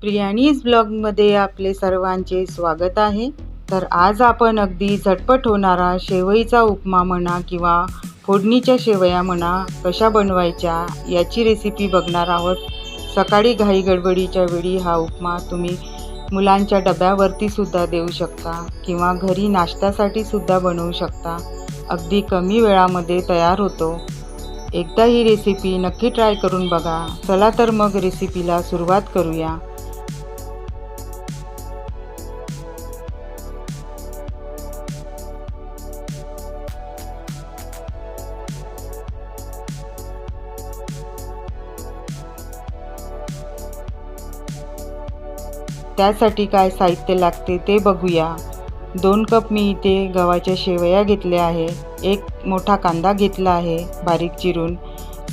प्रियाणीज ब्लॉगमध्ये आपले सर्वांचे स्वागत आहे. तर आज आपण अगदी झटपट होणारा शेवईचा उपमा म्हणा किंवा फोडणीच्या शेवया म्हणा कशा बनवायच्या याची रेसिपी बघणार आहोत. सकाळी घाई गडबडीच्या वेळी हा उपमा तुम्ही मुलांच्या डब्यावरती सुद्धा देऊ शकता किंवा घरी नाश्त्यासाठी सुद्धा बनवू शकता. अगदी कमी वेळामध्ये तयार होतो. एकदा ही रेसिपी नक्की ट्राय करून बघा. चला तर मग रेसिपीला सुरुवात करूया. त्यासाठी काय साहित्य लागते ते बघूया. दोन कप मी इथे गव्हाच्या शेवया घेतल्या आहे. एक मोठा कांदा घेतला आहे बारीक चिरून.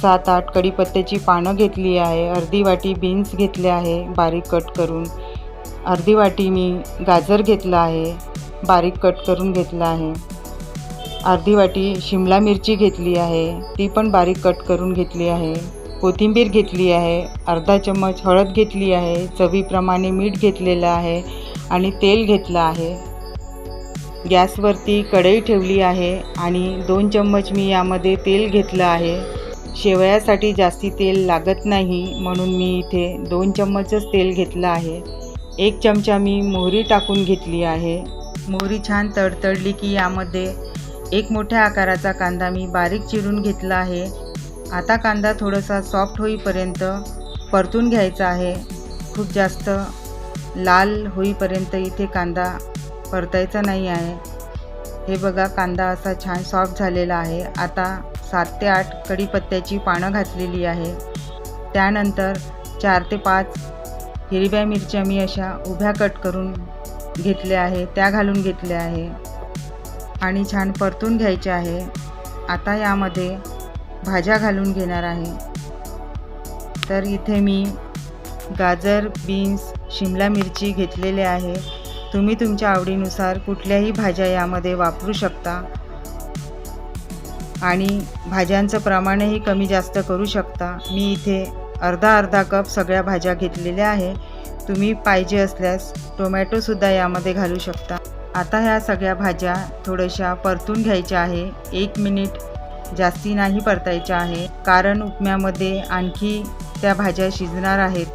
सात आठ कढीपत्त्याची पानं घेतली आहे. अर्धी वाटी बीन्स घेतले आहे बारीक कट करून. अर्धी वाटी मी गाजर घेतला आहे बारीक कट करून घेतला आहे. अर्धी वाटी शिमला मिरची घेतली आहे. ती पण बारीक कट करून घेतली आहे. कोथिंबीर घेतली आहे अर्धा चम्मच हळद घेतली आहे चवीप्रमाणे मीठ घेतलेलं आहे आणि तेल घेतलं आहे. गॅसवरती कढई ठेवली आहे आणि दोन चम्मच मी यामध्ये तेल घेतलं आहे. शेवयासाठी जास्ती तेल लागत नाही म्हणून मी इथे दोन चम्मचच तेल घेतलं आहे. एक चमचा मी मोहरी टाकून घेतली आहे. मोहरी छान तडतडली की यामध्ये एक मोठ्या आकाराचा कांदा मी बारीक चिरून घेतला आहे. आता कांदा थोडासा सॉफ्ट होईपर्यंत परतून घ्यायचा आहे. खूप जास्त लाल होईपर्यंत इथे कांदा परतायचा नाही आहे. हे बघा कांदा असा छान सॉफ्ट झालेला आहे. आता सात ते आठ कढीपत्त्याची पानं घातलेली आहे. त्यानंतर चार ते पाच हिरव्या मिरच्या मी अशा उभ्या कट करून घेतल्या आहे त्या घालून घेतल्या आहे. आणि छान परतून घ्यायचे आहे. आता यामध्ये भाज्या घालून घेणार आहे. तर इथे मी गाजर बीन्स शिमला मिरची घेतलेले आहे. तुम्ही तुमच्या आवडीनुसार कुठल्याही भाज्या यामध्ये वापरू शकता. आणि भाज्यांचं प्रमाणही कमी जास्त करू शकता. मी इथे अर्धा अर्धा कप सगळ्या भाज्या घेतलेल्या आहे. तुम्ही पाहिजे असल्यास टोमॅटोसुद्धा यामध्ये घालू शकता. आता ह्या सगळ्या भाज्या थोड्याशा परतून घ्यायच्या आहे. एक मिनिट जास्ती नाही परतायच्या आहे. कारण उपम्यामध्ये आणखी त्या भाज्या शिजणार आहेत.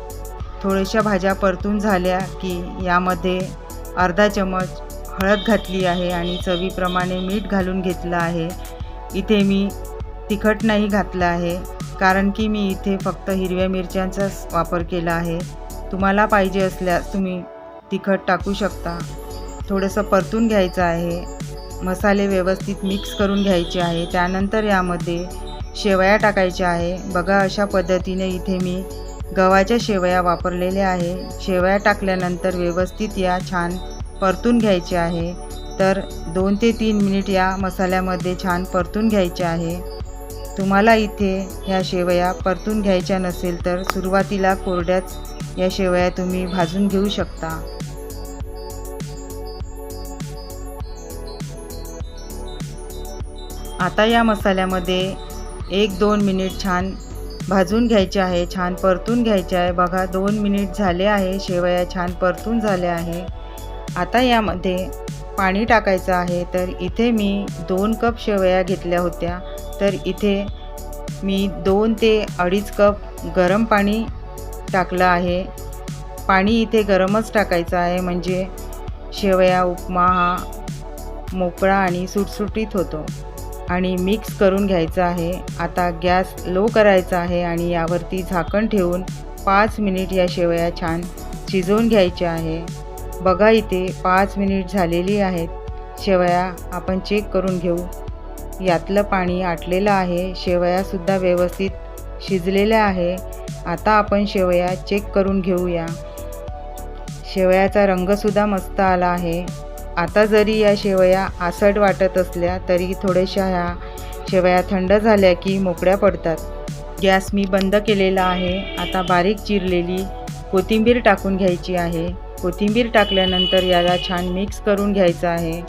थोड्याशा भाज्या परतून झाल्या की यामध्ये अर्धा चमच हळद घातली आहे आणि चवीप्रमाणे मीठ घालून घेतलं आहे. इथे मी तिखट नाही घातलं आहे कारण की मी इथे फक्त हिरव्या मिरच्यांचाच वापर केला आहे. तुम्हाला पाहिजे असल्यास तुम्ही तिखट टाकू शकता. थोडंसं परतून घ्यायचं आहे. मसाले व्यवस्थित मिक्स करून घ्यायचे आहे. त्यानंतर यामध्ये शेवया टाकायच्या आहे. बघा अशा पद्धतीने इथे मी गव्हाच्या शेवया वापरलेल्या आहे. शेवया टाकल्यानंतर व्यवस्थित या छान परतून घ्यायचे आहे. तर दोन ते तीन मिनिट या मसाल्यामध्ये छान परतून घ्यायचे आहे. तुम्हाला इथे ह्या शेवया परतून घ्यायच्या नसेल तर सुरुवातीला कोरड्याच या शेवया तुम्ही भाजून घेऊ शकता. आता या मसाल्यामध्ये एक दोन मिनिट छान भाजून घ्यायचे आहे छान परतून घ्यायचे आहे. बघा दोन मिनिट झाले आहे शेवया छान परतून झाल्या आहे. आता यामध्ये पाणी टाकायचं आहे. तर इथे मी दोन कप शेवया घेतल्या होत्या. तर इथे मी दोन ते अडीच कप गरम पाणी टाकलं आहे. पाणी इथे गरमच टाकायचं आहे. म्हणजे शेवया उपमा हा मोकळा आणि सुटसुटीत होतो. आणि मिक्स करून घ्यायचं आहे. आता गॅस लो करायचा आहे आणि यावरती झाकण ठेवून पाच मिनिट या शेवया छान शिजवून घ्यायच्या आहे. बघा इथे पाच मिनिट झालेली आहेत. शेवया आपण चेक करून घेऊ. यातलं पाणी आटलेलं आहे. शेवयासुद्धा व्यवस्थित शिजलेल्या आहे. आता आपण शेवया चेक करून घेऊया. शेवयाचा रंगसुद्धा मस्त आला आहे. आता जरी या शेवया आसट वाटत असल्या तरी थोड्याशा ह्या शेवया थंड झाल्या की मोकळ्या पडतात. गॅस मी बंद केलेला आहे. आता बारीक चिरलेली कोथिंबीर टाकून घ्यायची आहे. कोथिंबीर टाकल्यानंतर याला छान मिक्स करून घ्यायचं आहे.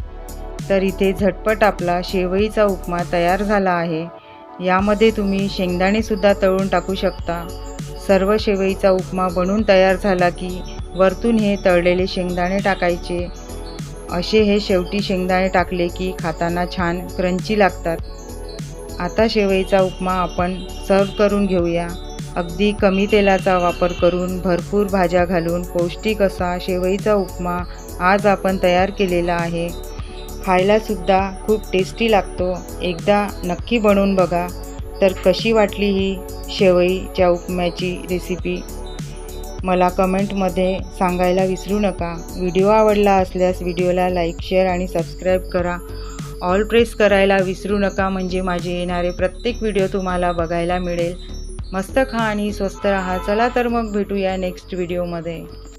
तर इथे झटपट आपला शेवईचा उपमा तयार झाला आहे. यामध्ये तुम्ही शेंगदाणेसुद्धा तळून टाकू शकता. सर्व शेवईचा उपमा बनून तयार झाला की वरतून हे तळलेले शेंगदाणे टाकायचे. असे हे शेवटी शेंगदाणे टाकले की खाताना छान क्रंची लागतात. आता शेवईचा उपमा आपण सर्व करून घेऊया. अगदी कमी तेलाचा वापर करून भरपूर भाज्या घालून पौष्टिक असा शेवईचा उपमा आज आपण तयार केलेला आहे. खायलासुद्धा खूप टेस्टी लागतो. एकदा नक्की बनवून बघा. तर कशी वाटली ही शेवईच्या उपम्याची रेसिपी मला कमेंटमध्ये सांगायला विसरू नका. व्हिडिओ आवडला असल्यास व्हिडिओला लाईक शेअर आणि सबस्क्राईब करा. ऑल प्रेस करायला विसरू नका म्हणजे माझे येणारे प्रत्येक व्हिडिओ तुम्हाला बघायला मिळेल. मस्त खा आणि स्वस्त राहा. चला तर मग भेटूया नेक्स्ट व्हिडिओमध्ये.